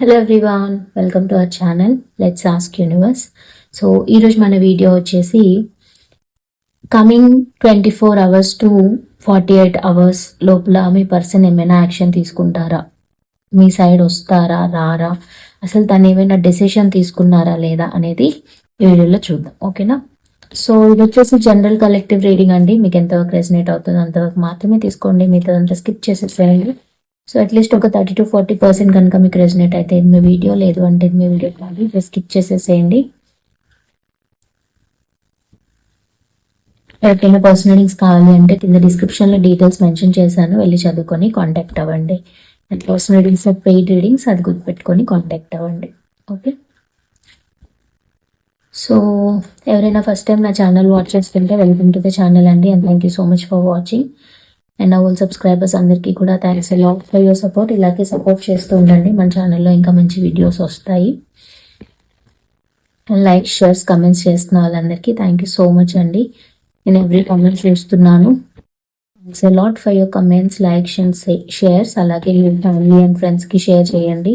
Hello everyone welcome to our channel let's ask universe so ఈరోజు మన video వచ్చేసి coming twenty four hours to forty eight hours లోపల మీ person ఏమైనా action తీసుకుంటారా? మీ సైడ్ వస్తారా రారా? అసలు తను ఏమైనా డెసిషన్ తీసుకున్నారా లేదా అనేది ఈ వీడియోలో చూద్దాం ఓకేనా సో ఇది వచ్చేసి జనరల్ కలెక్టివ్ రీడింగ్ అండి. మీకు ఎంతవరకు రెసినేట్ అవుతుందో అంతవరకు మాత్రమే తీసుకోండి. మిగతాదంతా స్కిప్ చేసేసేయండి. సో అట్లీస్ట్ ఒక థర్టీ టు ఫార్టీ పర్సెంట్ కనుక మీకు రెజినేట్ అయితే ఇది మీ వీడియో లేదు అంటే ఇది మీ వీడియో కాదు. జస్ట్ స్కిప్ చేసేసేయండి. ఎవరికైనా పర్సనల్ లింక్స్ కావాలి అంటే కింద డిస్క్రిప్షన్లో డీటెయిల్స్ మెన్షన్ చేశాను. వెళ్ళి చదువుకొని కాంటాక్ట్ అవ్వండి. And personal readings paid readings అది గుర్తుపెట్టుకొని కాంటాక్ట్ అవ్వండి. ఓకే సో ఎవరైనా ఫస్ట్ టైం నా ఛానల్ వాచ్ చేస్తుంటే వెల్కమ్ టు ద ఛానల్ అండి. And thank you so much for watching and all subscribers అందరికీ కూడా thanks lot for your support ఇలాగే సపోర్ట్ చేస్తూ ఉండండి. మన ఛానల్లో ఇంకా మంచి వీడియోస్ వస్తాయి. లైక్ షేర్స్ కమెంట్స్ చేస్తున్న వాళ్ళందరికీ థ్యాంక్ యూ సో మచ్ అండి. నేను ఎవ్రీ కామెంట్ చూస్తున్నాను. Thanks lot for your comments like and shares అలాగే మీ ఫ్యామిలీ అండ్ ఫ్రెండ్స్కి షేర్ చేయండి.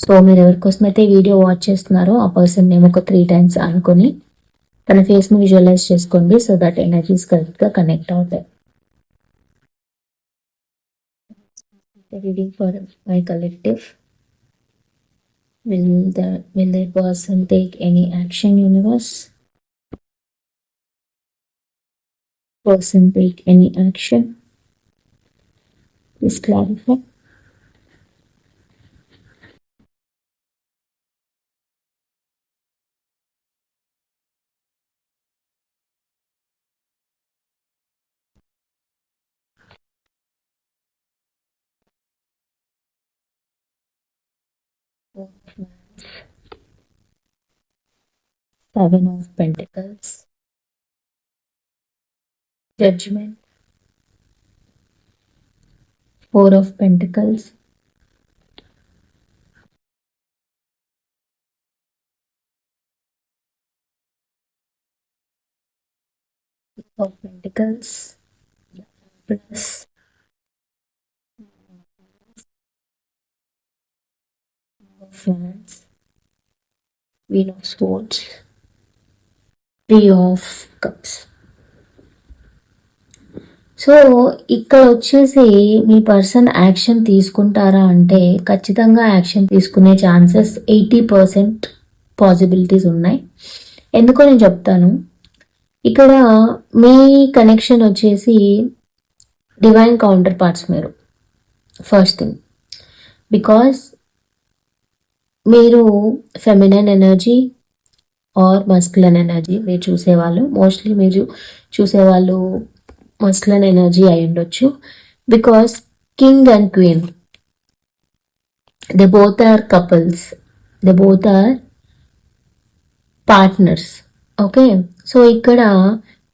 సో మీరు ఎవరికోసం అయితే వీడియో వాచ్ చేస్తున్నారో ఆ పర్సన్ నేమ్ ఒక త్రీ టైమ్స్ అనుకొని తన ఫేస్ ని విజువలైజ్ చేసుకోండి సో దట్ ఎనర్జీస్ కరెక్ట్ గా కనెక్ట్ అవుతాయి reading for my collective will the will the person take any action universe person take any four of Wands, Seven of Pentacles, Judgment, Four of Pentacles, of Pentacles. Plus. Wands, Queen of Swords, three of cups so ఇక్కడ వచ్చేసి మీ person action తీసుకుంటారా అంటే ఖచ్చితంగా action తీసుకునే chances eighty percent possibilities ఉన్నాయి. ఎందుకో నేను చెప్తాను? ఇక్కడ మీ కనెక్షన్ వచ్చేసి డివైన్ కౌంటర్ పార్ట్స్ మీరు. ఫస్ట్ థింగ్ బికాస్ మీరు feminine energy or masculine energy మీరు చూసేవాళ్ళు. మోస్ట్లీ మీరు చూసేవాళ్ళు మస్కులన్ ఎనర్జీ అయి ఉండొచ్చు. Because king and queen the both are couples the both are partners okay so ఇక్కడ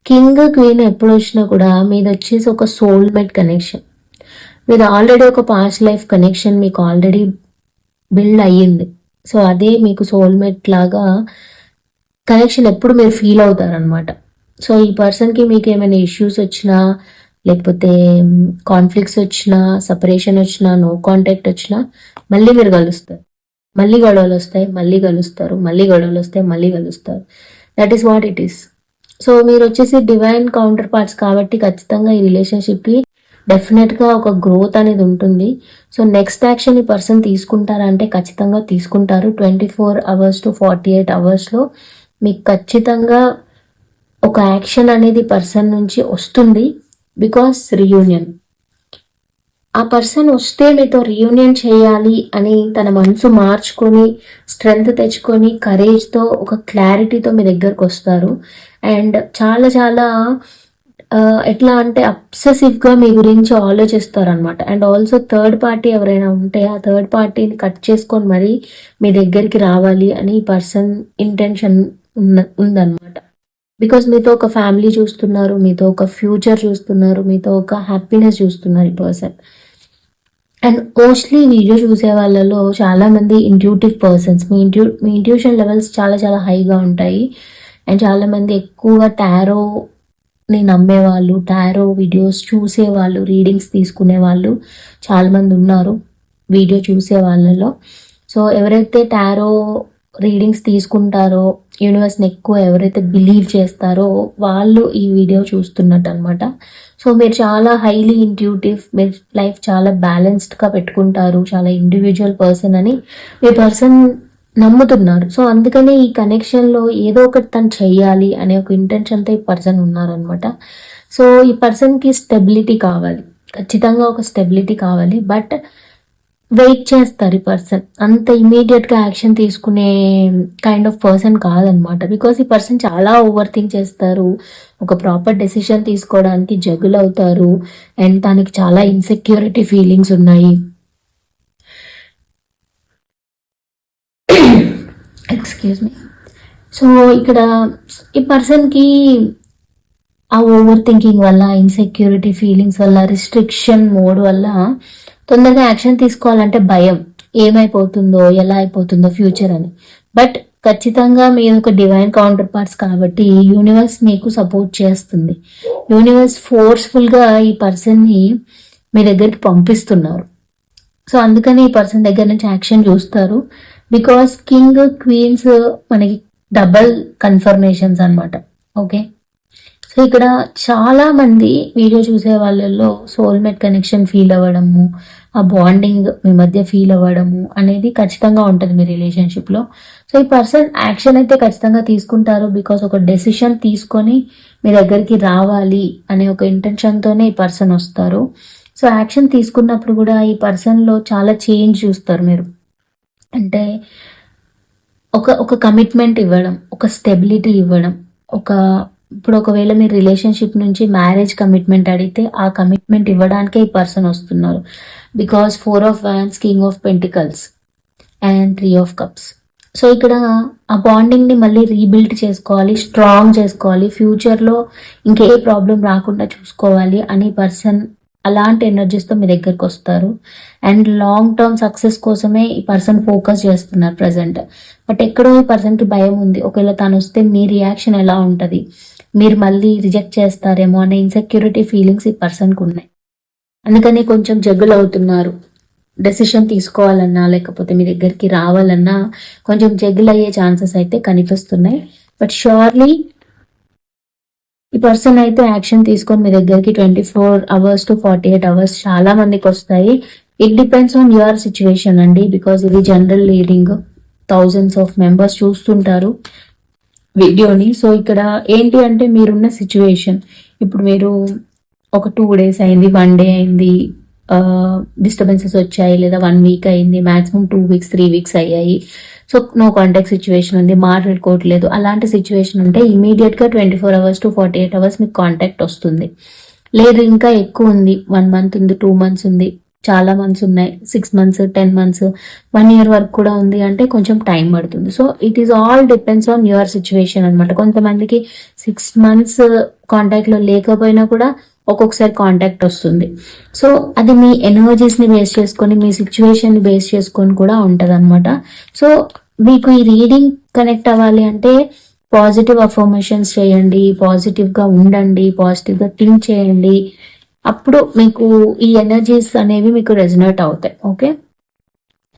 కింగ్ క్వీన్ ఎప్పుడు వచ్చినా కూడా మీది వచ్చేసి ఒక సోల్మేట్ కనెక్షన్ మీరు ఆల్రెడీ ఒక పాస్ట్ లైఫ్ కనెక్షన్ మీకు ఆల్రెడీ బిల్డ్ అయ్యింది. సో అదే మీకు సోల్మేట్ లాగా కనెక్షన్ ఎప్పుడు మీరు ఫీల్ అవుతారనమాట సో ఈ పర్సన్కి మీకు ఏమైనా ఇష్యూస్ వచ్చినా లేకపోతే కాన్ఫ్లిక్ట్స్ వచ్చినా సపరేషన్ వచ్చినా నో కాంటాక్ట్ వచ్చినా మళ్ళీ మీరు కలుస్తారు. మళ్ళీ గొడవలు వస్తాయి మళ్ళీ కలుస్తారు మళ్ళీ గొడవలు వస్తాయి మళ్ళీ కలుస్తారు. That is what it is so మీరు వచ్చేసి డివైన్ కౌంటర్ పార్ట్స్ కాబట్టి ఖచ్చితంగా ఈ రిలేషన్షిప్కి డెఫినెట్గా ఒక గ్రోత్ అనేది ఉంటుంది. సో నెక్స్ట్ యాక్షన్ ఈ పర్సన్ తీసుకుంటారా అంటే ఖచ్చితంగా తీసుకుంటారు. Twenty four hours to forty eight అవర్స్లో మీకు ఖచ్చితంగా ఒక యాక్షన్ అనేది పర్సన్ నుంచి వస్తుంది బికాస్ రియూనియన్ ఆ పర్సన్ వస్తే మీతో రియూనియన్ చేయాలి అని తన మనసు మార్చుకొని స్ట్రెంగ్త్ తెచ్చుకొని కరేజ్తో ఒక క్లారిటీతో మీ దగ్గరకు వస్తారు. అండ్ చాలా చాలా ఎట్లా అంటే అబ్సెసివ్గా మీ గురించి ఆలోచిస్తారు అనమాట అండ్ ఆల్సో థర్డ్ పార్టీ ఎవరైనా ఉంటే ఆ థర్డ్ పార్టీని కట్ చేసుకొని మరీ మీ దగ్గరికి రావాలి అని పర్సన్ ఇంటెన్షన్ ఉన్న ఉందన్నమాట. బికాస్ మీతో ఒక ఫ్యామిలీ చూస్తున్నారు మీతో ఒక ఫ్యూచర్ చూస్తున్నారు మీతో ఒక హ్యాపీనెస్ చూస్తున్నారు ఈ పర్సన్ అండ్ మోస్ట్లీ వీడియో చూసే వాళ్ళలో చాలా మంది ఇంట్యూటివ్ పర్సన్స్ మీ ఇంట్యూ మీ ఇంట్యూషన్ లెవెల్స్ చాలా చాలా హైగా ఉంటాయి. అండ్ చాలా మంది ఎక్కువగా టారో ని నమ్మేవాళ్ళు టారో వీడియోస్ చూసేవాళ్ళు రీడింగ్స్ తీసుకునే వాళ్ళు చాలామంది ఉన్నారు వీడియో చూసే వాళ్ళలో సో ఎవరైతే టారో రీడింగ్స్ తీసుకుంటారో యూనివర్స్ని ఎక్కువ ఎవరైతే బిలీవ్ చేస్తారో వాళ్ళు ఈ వీడియో చూస్తున్నట్టు అనమాట సో మీరు చాలా హైలీ ఇంట్యూటివ్ మీరు లైఫ్ చాలా బ్యాలెన్స్డ్గా పెట్టుకుంటారు చాలా ఇండివిజువల్ పర్సన్ అని. మీ పర్సన్ నమ్ముతున్నారు. సో అందుకనే ఈ కనెక్షన్లో ఏదో ఒకటి తను చెయ్యాలి అనే ఒక ఇంటెన్షన్తో ఈ పర్సన్ ఉన్నారనమాట సో ఈ పర్సన్కి స్టెబిలిటీ కావాలి. ఖచ్చితంగా ఒక స్టెబిలిటీ కావాలి. బట్ వెయిట్ చేస్తారు ఈ పర్సన్. అంత ఇమీడియట్గా యాక్షన్ తీసుకునే కైండ్ ఆఫ్ పర్సన్ కాదనమాట బికాస్ ఈ పర్సన్ చాలా ఓవర్ థింక్ చేస్తారు. ఒక ప్రాపర్ డెసిషన్ తీసుకోవడానికి జగులు అవుతారు అండ్ తనకి చాలా ఇన్సెక్యూరిటీ ఫీలింగ్స్ ఉన్నాయి. ఎక్స్క్యూజ్ మీ సో ఇక్కడ ఈ పర్సన్కి ఆ ఓవర్ థింకింగ్ వల్ల ఇన్సెక్యూరిటీ ఫీలింగ్స్ వల్ల రిస్ట్రిక్షన్ మోడ్ వల్ల తొందరగా యాక్షన్ తీసుకోవాలంటే భయం. ఏమైపోతుందో ఎలా అయిపోతుందో ఫ్యూచర్ అని. బట్ ఖచ్చితంగా మీరు ఒక డివైన్ కౌంటర్ పార్ట్స్ కాబట్టి యూనివర్స్ మీకు సపోర్ట్ చేస్తుంది. యూనివర్స్ ఫోర్స్ఫుల్గా ఈ పర్సన్ని మీ దగ్గరికి పంపిస్తున్నారు. సో అందుకని ఈ పర్సన్ దగ్గర నుంచి యాక్షన్ చూస్తారు. బికాస్ కింగ్ క్వీన్స్ మనకి డబల్ కన్ఫర్మేషన్స్ అనమాట ఓకే సో ఇక్కడ చాలా మంది వీడియో చూసే వాళ్ళల్లో సోల్మేట్ కనెక్షన్ ఫీల్ అవ్వడము ఆ బాండింగ్ మీ మధ్య ఫీల్ అవ్వడము అనేది ఖచ్చితంగా ఉంటుంది మీ రిలేషన్షిప్లో సో ఈ పర్సన్ యాక్షన్ అయితే ఖచ్చితంగా తీసుకుంటారు బికాస్ ఒక డెసిషన్ తీసుకొని మీ దగ్గరికి రావాలి అనే ఒక ఇంటెన్షన్తోనే ఈ పర్సన్ వస్తారు. సో యాక్షన్ తీసుకున్నప్పుడు కూడా ఈ పర్సన్లో చాలా చేంజ్ చూస్తారు మీరు. అంటే ఒక ఒక కమిట్మెంట్ ఇవ్వడం ఒక స్టెబిలిటీ ఇవ్వడం ఒక ఇప్పుడు ఒకవేళ మీరు రిలేషన్షిప్ నుంచి మ్యారేజ్ కమిట్మెంట్ అడిగితే ఆ కమిట్మెంట్ ఇవ్వడానికే ఈ పర్సన్ వస్తున్నారు. Because four of wands king of pentacles and three of cups so ఇక్కడ ఆ బాండింగ్ని మళ్ళీ రీబిల్డ్ చేసుకోవాలి స్ట్రాంగ్ చేసుకోవాలి ఫ్యూచర్లో ఇంకే ప్రాబ్లం రాకుండా చూసుకోవాలి అని పర్సన్ అలాంటి ఎనర్జీస్తో మీ దగ్గరకు వస్తారు. అండ్ లాంగ్ టర్మ్ సక్సెస్ కోసమే ఈ పర్సన్ ఫోకస్ చేస్తున్నారు ప్రజెంట్ బట్ ఎక్కడో ఈ పర్సన్కి భయం ఉంది. ఒకవేళ తను వస్తే మీ రియాక్షన్ ఎలా ఉంటుంది? మీరు మళ్ళీ రిజెక్ట్ చేస్తారేమో అనే ఇన్సెక్యూరిటీ ఫీలింగ్స్ ఈ పర్సన్కి ఉన్నాయి. అందుకని కొంచెం జగ్గులు అవుతున్నారు. డెసిషన్ తీసుకోవాలన్నా లేకపోతే మీ దగ్గరికి రావాలన్నా కొంచెం జగ్గులు అయ్యే ఛాన్సెస్ అయితే కనిపిస్తున్నాయి. బట్ షూర్లీ ఈ పర్సన్ అయితే యాక్షన్ తీసుకొని మీ దగ్గరికి twenty four hours to forty eight hours చాలా మందికి వస్తాయి. It depends on your situation అండి బికాస్ ఇది general leading thousands of members చూస్తుంటారు వీడియోని సో ఇక్కడ ఏంటి అంటే మీరున్న సిచ్యువేషన్ ఇప్పుడు మీరు ఒక టూ డేస్ అయింది వన్ డే అయింది డిస్టర్బెన్సెస్ వచ్చాయి లేదా వన్ వీక్ అయింది maximum two weeks three weeks అయ్యాయి. సో నో కాంటాక్ట్ సిచ్యువేషన్ ఉంది మాట్లాడుకోవట్లేదు. అలాంటి సిచ్యువేషన్ ఉంటే ఇమీడియట్గా twenty four hours to forty eight hours మీకు కాంటాక్ట్ వస్తుంది. లేదు ఇంకా ఎక్కువ ఉంది. వన్ మంత్ ఉంది టూ మంత్స్ ఉంది. చాలా మంత్స్ ఉన్నాయి. Six months ten months one year వరకు కూడా ఉంది అంటే కొంచెం టైం పడుతుంది. So it is all depends on your situation అనమాట కొంతమందికి సిక్స్ మంత్స్ కాంటాక్ట్లో లేకపోయినా కూడా ఒక్కొక్కసారి కాంటాక్ట్ వస్తుంది. సో అది మీ ఎనర్జీస్ని బేస్ చేసుకొని మీ సిచ్యువేషన్ని బేస్ చేసుకొని కూడా ఉంటుంది అనమాట సో మీకు ఈ రీడింగ్ కనెక్ట్ అవ్వాలి అంటే పాజిటివ్ అఫర్మేషన్స్ చేయండి పాజిటివ్గా ఉండండి పాజిటివ్గా థింక్ చేయండి. అప్పుడు మీకు ఈ ఎనర్జీస్ అనేవి మీకు రెజనేట్ అవుతాయి. Okay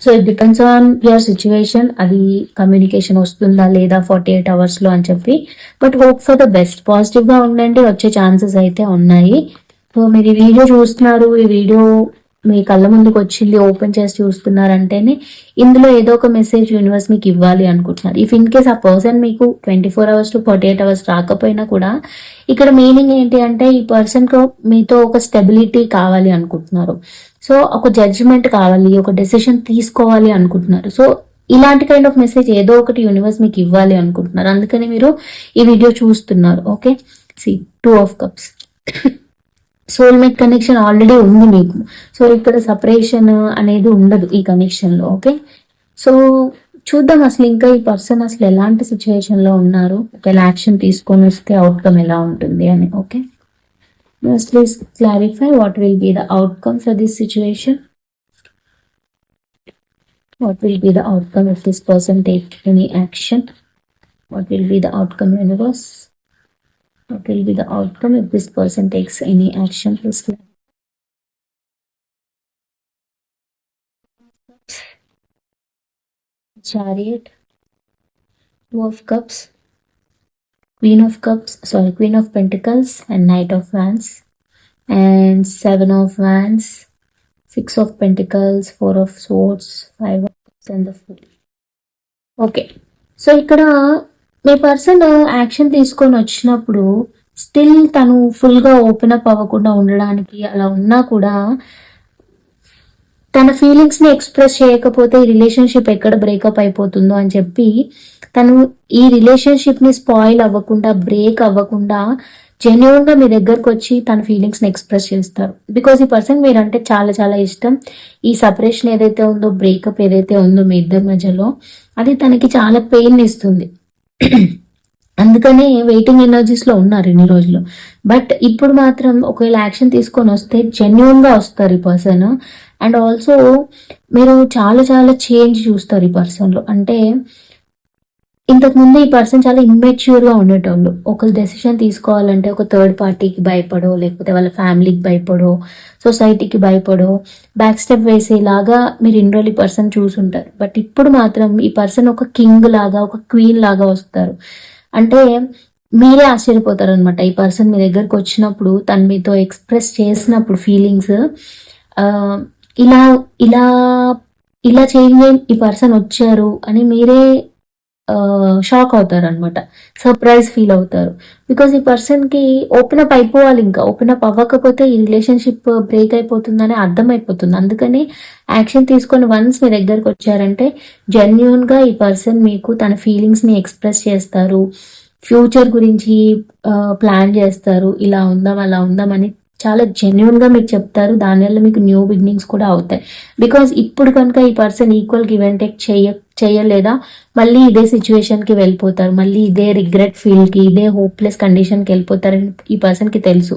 so it depends on your situation అది కమ్యూనికేషన్ వస్తుందా లేదా ఫార్టీ ఎయిట్ అవర్స్లో అని చెప్పి. But hope for the best పాజిటివ్గా ఉండండి వచ్చే ఛాన్సెస్ అయితే ఉన్నాయి. సో మీరు ఈ వీడియో చూస్తున్నారు ఈ వీడియో మీ కళ్ళ ముందుకు వచ్చింది ఓపెన్ చేసి చూస్తున్నారంటేనే ఇందులో ఏదో ఒక మెసేజ్ యూనివర్స్ మీకు ఇవ్వాలి అనుకుంటున్నారు. ఇఫ్ ఇన్ కేస్ ఆ పర్సన్ మీకు twenty four hours to forty eight hours రాకపోయినా కూడా ఇక్కడ మీనింగ్ ఏంటి అంటే ఈ పర్సన్కు మీతో ఒక స్టెబిలిటీ కావాలి అనుకుంటున్నారు. సో ఒక జడ్జిమెంట్ కావాలి ఒక డెసిషన్ తీసుకోవాలి అనుకుంటున్నారు. సో ఇలాంటి కైండ్ ఆఫ్ మెసేజ్ ఏదో ఒకటి యూనివర్స్ మీకు ఇవ్వాలి అనుకుంటున్నారు. అందుకని మీరు ఈ వీడియో చూస్తున్నారు. Okay see two of cups soulmate connection already ఉంది మీకు. సో ఇక్కడ సపరేషన్ అనేది ఉండదు ఈ కనెక్షన్లో ఓకే సో చూద్దాం అసలు ఇంకా ఈ పర్సన్ అసలు ఎలాంటి సిచ్యువేషన్లో ఉన్నారు? ఒకవేళ యాక్షన్ తీసుకొని వస్తే అవుట్కమ్ ఎలా ఉంటుంది అని okay please clarify what will be the outcome for this situation what will be the outcome if this person take any action? What will be the outcome universe? what will be the outcome if this person takes any action please clarify. chariot two of cups queen of cups sorry queen of pentacles and knight of wands and seven of wands six of pentacles four of swords five of cups and the fool okay so ఇక్కడ మీ person action తీసుకొని వచ్చినప్పుడు still తను ఫుల్గా open up అవ్వకుండా ఉండడానికి అలా ఉన్నా కూడా తన ఫీలింగ్స్ని ఎక్స్ప్రెస్ చేయకపోతే ఈ రిలేషన్షిప్ ఎక్కడ బ్రేకప్ అయిపోతుందో అని చెప్పి తను ఈ రిలేషన్షిప్ని స్పాయిల్ అవ్వకుండా బ్రేక్ అవ్వకుండా జెన్యున్గా మీ దగ్గరకు వచ్చి తన ఫీలింగ్స్ని ఎక్స్ప్రెస్ చేస్తారు. బికాస్ ఈ పర్సన్ మీరంటే చాలా చాలా ఇష్టం. ఈ సపరేషన్ ఏదైతే ఉందో బ్రేకప్ ఏదైతే ఉందో మీ ఇద్దరి మధ్యలో అది తనకి చాలా పెయిన్ ఇస్తుంది. అందుకనే వెయిటింగ్ ఎనర్జీస్లో ఉన్నారు ఇన్ని రోజులు. బట్ ఇప్పుడు మాత్రం ఒకవేళ యాక్షన్ తీసుకొని వస్తే జెన్యున్గా వస్తారు ఈ పర్సన్ అండ్ ఆల్సో మీరు చాలా చాలా చేంజ్ చూస్తారు ఈ పర్సన్లో అంటే ఇంతకుముందు ఈ పర్సన్ చాలా ఇమ్మెచ్యూర్గా ఉండేటోళ్ళు. ఒకరు డెసిషన్ తీసుకోవాలంటే ఒక థర్డ్ పార్టీకి భయపడో లేకపోతే వాళ్ళ ఫ్యామిలీకి భయపడో సొసైటీకి భయపడో బ్యాక్ స్టెప్ వేసేలాగా మీరు ఇన్ని రోజులు ఈ పర్సన్ చూసుంటారు. బట్ ఇప్పుడు మాత్రం ఈ పర్సన్ ఒక కింగ్ లాగా ఒక క్వీన్ లాగా వస్తారు. అంటే మీరే ఆశ్చర్యపోతారు అనమాట ఈ పర్సన్ మీ దగ్గరకు వచ్చినప్పుడు తను మీతో ఎక్స్ప్రెస్ చేసినప్పుడు ఫీలింగ్స్ ఇలా ఇలా ఇలా చేంజ్ ఈ పర్సన్ వచ్చారు అని మీరే షాక్ అవుతారు అనమాట సర్ప్రైజ్ ఫీల్ అవుతారు. బికాస్ ఈ పర్సన్కి ఓపెన్ అప్ అయిపోవాలి ఇంకా. ఓపెన్ అప్ అవ్వకపోతే ఈ రిలేషన్షిప్ బ్రేక్ అయిపోతుందని అర్థమైపోతుంది. అందుకని యాక్షన్ తీసుకొని వన్స్ మీ దగ్గరకు వచ్చారంటే జెన్యున్గా ఈ పర్సన్ మీకు తన ఫీలింగ్స్ని ఎక్స్ప్రెస్ చేస్తారు. ఫ్యూచర్ గురించి ప్లాన్ చేస్తారు. ఇలా ఉందాం అలా ఉందాం అని చాలా జెన్యున్గా మీకు చెప్తారు. దానివల్ల మీకు న్యూ బిగినింగ్స్ కూడా అవుతాయి. బికాస్ ఇప్పుడు కనుక ఈ person equal give and take చేయ చేయలేదా? మళ్ళీ ఇదే సిచ్యువేషన్కి వెళ్ళిపోతారు. మళ్ళీ ఇదే రిగ్రెట్ ఫీల్కి ఇదే హోప్లెస్ కండిషన్కి వెళ్ళిపోతారని ఈ పర్సన్కి తెలుసు.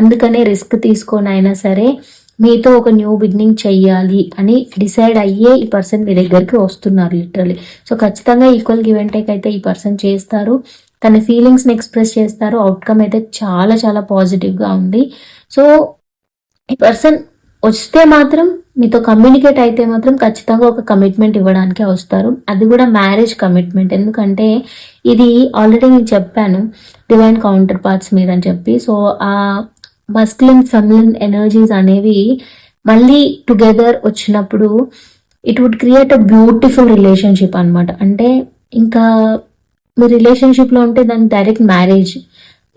అందుకనే రిస్క్ తీసుకొని అయినా సరే మీతో ఒక న్యూ బిగినింగ్ చెయ్యాలి అని డిసైడ్ అయ్యే ఈ పర్సన్ మీ దగ్గరికి వస్తున్నారు లిటరలీ సో ఖచ్చితంగా ఈక్వల్ గివ్ అండ్ టేక్ అయితే ఈ పర్సన్ చేస్తారు. తన ఫీలింగ్స్ని ఎక్స్ప్రెస్ చేస్తారు. అవుట్కమ్ అయితే చాలా చాలా పాజిటివ్గా ఉంది. సో ఈ పర్సన్ వస్తే మాత్రం మీతో కమ్యూనికేట్ అయితే మాత్రం ఖచ్చితంగా ఒక కమిట్మెంట్ ఇవ్వడానికే వస్తారు. అది కూడా మ్యారేజ్ కమిట్మెంట్ ఎందుకంటే ఇది ఆల్రెడీ నేను చెప్పాను డివైన్ కౌంటర్ పార్ట్స్ మీరు అని చెప్పి. సో ఆ మస్క్లిన్ ఫెమిలిన్ ఎనర్జీస్ అనేవి మళ్ళీ టుగెదర్ వచ్చినప్పుడు it would create a beautiful relationship అనమాట అంటే ఇంకా మీ రిలేషన్షిప్లో ఉంటే దాని డైరెక్ట్ మ్యారేజ్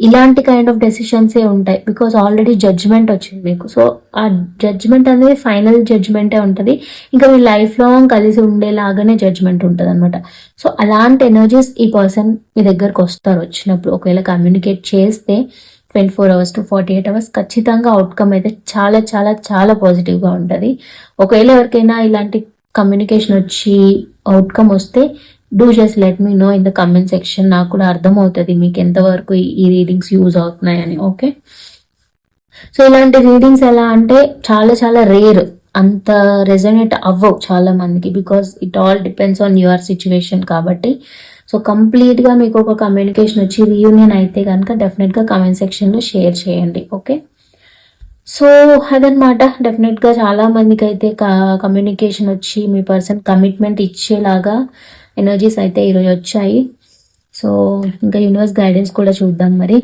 ఇలాంటి కైండ్ ఆఫ్ డెసిషన్సే ఉంటాయి. బికాస్ ఆల్రెడీ జడ్జ్మెంట్ వచ్చింది మీకు. సో ఆ జడ్జ్మెంట్ అనేది ఫైనల్ జడ్జ్మెంటే ఉంటుంది. ఇంకా మీ లైఫ్ లాంగ్ కలిసి ఉండేలాగానే జడ్జ్మెంట్ ఉంటుంది అనమాట సో అలాంటి ఎనర్జీస్ ఈ పర్సన్ మీ దగ్గరకు వస్తారు వచ్చినప్పుడు. ఒకవేళ కమ్యూనికేట్ చేస్తే twenty four hours to forty eight hours ఖచ్చితంగా అవుట్కమ్ అయితే చాలా చాలా చాలా పాజిటివ్గా ఉంటుంది. ఒకవేళ ఎవరికైనా ఇలాంటి కమ్యూనికేషన్ వచ్చి అవుట్కమ్ వస్తే do just let me know in the comment section నాకు కూడా అర్థమవుతుంది మీకు ఎంతవరకు ఈ రీడింగ్స్ యూజ్ అవుతున్నాయని ఓకే సో ఇలాంటి రీడింగ్స్ ఎలా అంటే చాలా చాలా రేర్ అంత రెజనేట్ అవ్వవు చాలా మందికి because it all depends on your situation కాబట్టి. సో కంప్లీట్గా మీకు ఒక కమ్యూనికేషన్ వచ్చి రీయూనియన్ అయితే కనుక డెఫినెట్గా కమెంట్ సెక్షన్లో షేర్ చేయండి ఓకే సో అదనమాట డెఫినెట్గా చాలా మందికి అయితే కమ్యూనికేషన్ వచ్చి మీ పర్సన్ కమిట్మెంట్ ఇచ్చేలాగా ఎనర్జీస్ అయితే ఈరోజు వచ్చాయి. సో ఇంకా యూనివర్స్ గైడెన్స్ కూడా చూద్దాం మరి.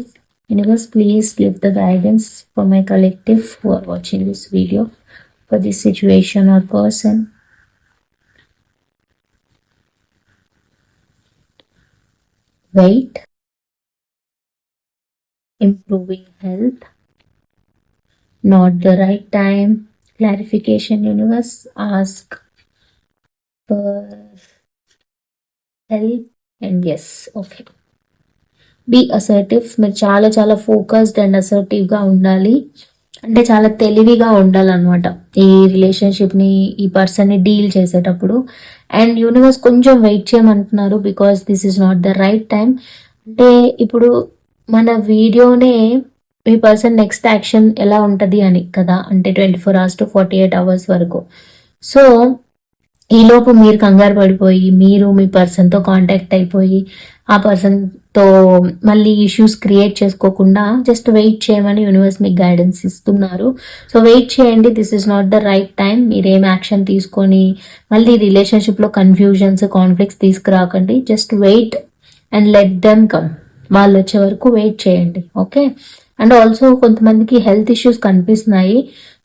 Universe please live the guidance for my collective for watching this video for this situation or person wait improving health. Not the right time. Clarification universe ask for help and yes okay be assertive మీరు చాలా చాలా focused and అసర్టివ్గా ఉండాలి. అంటే చాలా తెలివిగా ఉండాలన్నమాట. ఈ రిలేషన్షిప్ని ఈ పర్సన్ని డీల్ చేసేటప్పుడు. అండ్ యూనివర్స్ కొంచెం వెయిట్ చేయమంటున్నారు because this is not the right time అంటే ఇప్పుడు మన వీడియోనే ఈ పర్సన్ నెక్స్ట్ యాక్షన్ ఎలా ఉంటుంది అని కదా. అంటే twenty four hours to forty eight hours వరకు. సో ఈలోపు మీరు కంగారు పడిపోయి మీరు మీ పర్సన్తో కాంటాక్ట్ అయిపోయి ఆ పర్సన్తో మళ్ళీ ఇష్యూస్ క్రియేట్ చేసుకోకుండా జస్ట్ వెయిట్ చేయమని యూనివర్స్ మీకు గైడెన్స్ ఇస్తున్నారు. సో వెయిట్ చేయండి. This is not the right time మీరు ఏం యాక్షన్ తీసుకొని మళ్ళీ రిలేషన్షిప్లో confusions conflicts తీసుకురాకండి. Just wait and let them come వాళ్ళు వచ్చే వరకు వెయిట్ చేయండి. ఓకే అండ్ ఆల్సో కొంతమందికి హెల్త్ ఇష్యూస్ కనిపిస్తున్నాయి.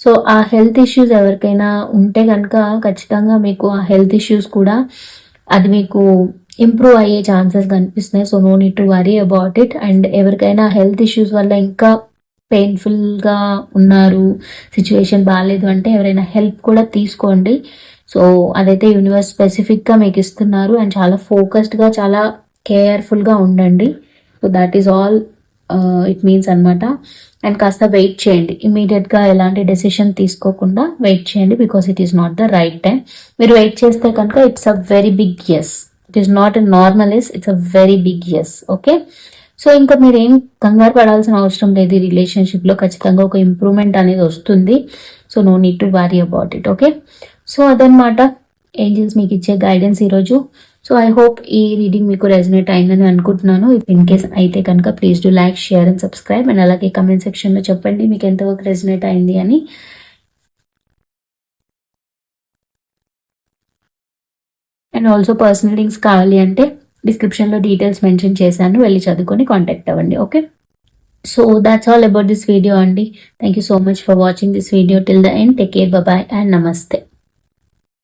సో ఆ హెల్త్ ఇష్యూస్ ఎవరికైనా ఉంటే కనుక ఖచ్చితంగా మీకు ఆ హెల్త్ ఇష్యూస్ కూడా అది మీకు ఇంప్రూవ్ అయ్యే ఛాన్సెస్ కనిపిస్తున్నాయి. So no need to worry about it. And ఎవరికైనా హెల్త్ ఇష్యూస్ వల్ల ఇంకా పెయిన్ఫుల్గా ఉన్నారు సిచ్యువేషన్ బాగాలేదు అంటే ఎవరైనా హెల్ప్ కూడా తీసుకోండి. సో అదైతే యూనివర్స్ స్పెసిఫిక్గా మీకు ఇస్తున్నారు. అండ్ చాలా ఫోకస్డ్గా చాలా కేర్ఫుల్గా ఉండండి. So that is all. It means అనమాట అండ్ కాస్త వెయిట్ చేయండి. ఇమీడియట్గా ఎలాంటి డెసిషన్ తీసుకోకుండా వెయిట్ చేయండి because it is not the right time మీరు వెయిట్ చేస్తే కనుక it's a very big yes it is not a normal yes it's a very big yes okay so ఇంకా మీరు ఏం కంగారు పడాల్సిన అవసరం లేదు ఈ రిలేషన్షిప్లో ఖచ్చితంగా ఒక ఇంప్రూవ్మెంట్ అనేది వస్తుంది. So no need to worry about it okay so అదనమాట ఏంజిల్స్ మీకు ఇచ్చే గైడెన్స్ ఈరోజు. సో ఐ హోప్ ఈ రీడింగ్ మీకు రెజనేట్ అయిందని అనుకుంటున్నాను. ఇఫ్ ఇన్ కేస్ అయితే కనుక please do like share and subscribe and అలాగే కమెంట్ సెక్షన్లో చెప్పండి మీకు ఎంతవరకు రెజనేట్ అయింది అని. అండ్ ఆల్సో పర్సనల్ లింక్స్ కావాలి అంటే డిస్క్రిప్షన్లో డీటెయిల్స్ మెన్షన్ చేశాను. వెళ్ళి చదువుకొని కాంటాక్ట్ అవ్వండి okay so that's all about this video అండి thank you so much for watching this video till the end take care bye and నమస్తే